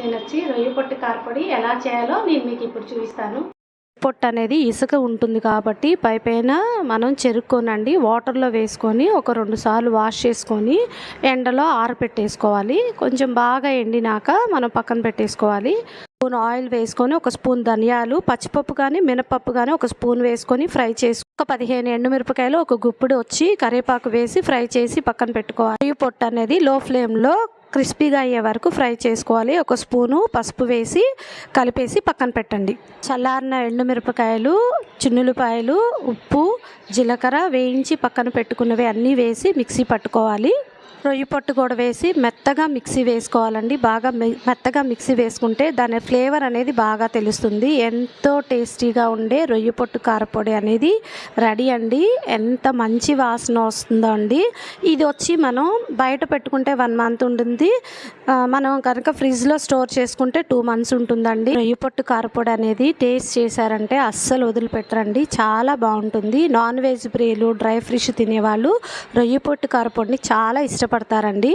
నేను వచ్చి రొయ్య పొట్టు కారపొడి ఎలా చేయాలో నేను మీకు ఇప్పుడు చూపిస్తాను. పొట్టు అనేది ఇసుక ఉంటుంది కాబట్టి పై పైన మనం చెరుక్కోనండి. వాటర్లో వేసుకొని ఒక రెండు సార్లు వాష్ చేసుకొని ఎండలో ఆరపెట్టేసుకోవాలి. కొంచెం బాగా ఎండినాక మనం పక్కన పెట్టేసుకోవాలి. స్పూన్ ఆయిల్ వేసుకొని ఒక స్పూన్ ధనియాలు పచ్చిపప్పు కానీ మినపప్పు కానీ ఒక స్పూన్ వేసుకొని ఫ్రై చేసి ఒక పదిహేను ఎండుమిరపకాయలు ఒక గుప్పుడు వచ్చి కరివేపాకు వేసి ఫ్రై చేసి పక్కన పెట్టుకోవాలి. పొట్టు అనేది లో ఫ్లేమ్లో క్రిస్పీగా అయ్యే వరకు ఫ్రై చేసుకోవాలి. ఒక స్పూను పసుపు వేసి కలిపేసి పక్కన పెట్టండి. చల్లారిన ఎండుమిరపకాయలు చిన్నులపాయలు ఉప్పు జీలకర్ర వేయించి పక్కన పెట్టుకున్నవి అన్నీ వేసి మిక్సీ పట్టుకోవాలి. రొయ్యి పొట్టు కూడా వేసి మెత్తగా మిక్సీ వేసుకోవాలండి. బాగా మె- మెత్తగా మిక్సీ వేసుకుంటే దాని ఫ్లేవర్ అనేది బాగా తెలుస్తుంది. ఎంతో టేస్టీగా ఉండే రొయ్యి పొట్టు కారపొడి అనేది రెడీ అండి. ఎంత మంచి వాసన వస్తుందో అండి. ఇది వచ్చి మనం బయట పెట్టుకుంటే వన్ మంత్ ఉంటుంది. మనం కనుక ఫ్రిడ్జ్లో స్టోర్ చేసుకుంటే టూ మంత్స్ ఉంటుందండి. రొయ్యి పొట్టు కారపొడి అనేది టేస్ట్ చేశారంటే అస్సలు వదిలిపెట్టరండి. చాలా బాగుంటుంది. నాన్ వెజ్ ప్రియులు డ్రై ఫిష్ తినేవాళ్ళు రొయ్యి పొట్టు కారపొడిని చాలా ఇష్టపడతారండి?